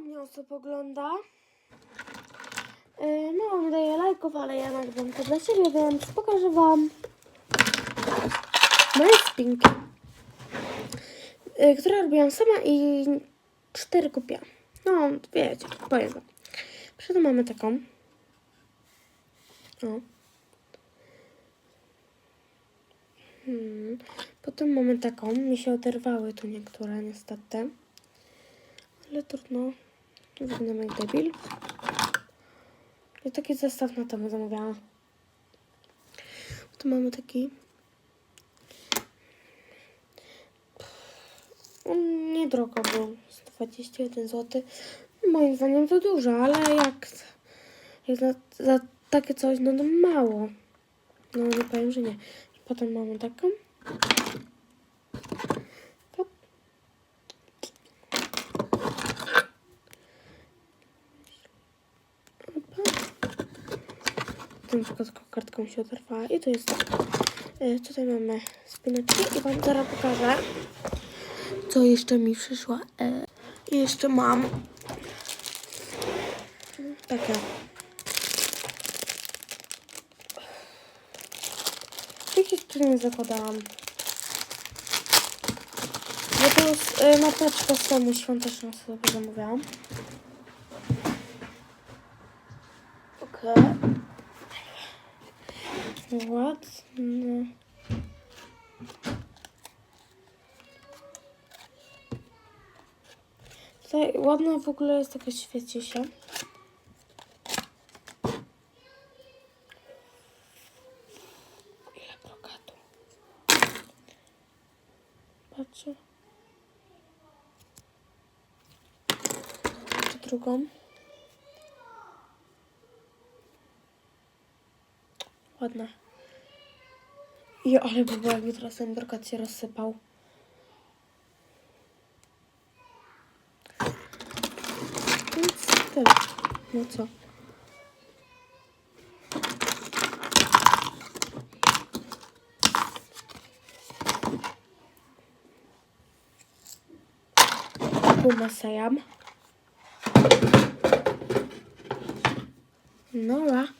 Mało mnie osób ogląda. Yy, mało mi daje lajków, ale ja nagrywam to dla siebie, więc pokażę Wam moje spinki, yy, które robiłam sama i cztery kupiłam. No, wiecie, powiem Wam. Przed mamy taką. O. Hmm. Potem mamy taką. Mi się oderwały tu niektóre niestety. Ale trudno. Wyglądam jak debil. I taki zestaw na to zamówiłam. Tu mamy taki. On niedrogo był. 121 zł. Moim zdaniem to dużo, ale jak, jak za, za takie coś, no to mało. No nie powiem, że nie. Potem mamy taką. Tu przykład tylko kartką się oderwała i to jest. E, Tutaj mamy spineczki i Wam zaraz pokażę, co jeszcze mi przyszło. E, jeszcze mam takie. Ich jeszcze nie zakładałam. Ja to jest y, mateczkę z domu świąteczną sobie zamówiłam. Okej. Ładny. Tutaj ładna w ogóle jest taka świeci się. Ile brokatu. Patrzę. Jeszcze drugą. Ładna. I ale by było, jakby teraz ten brokat się rozsypał. Więc tyle. No co? Pumasayam. Nora.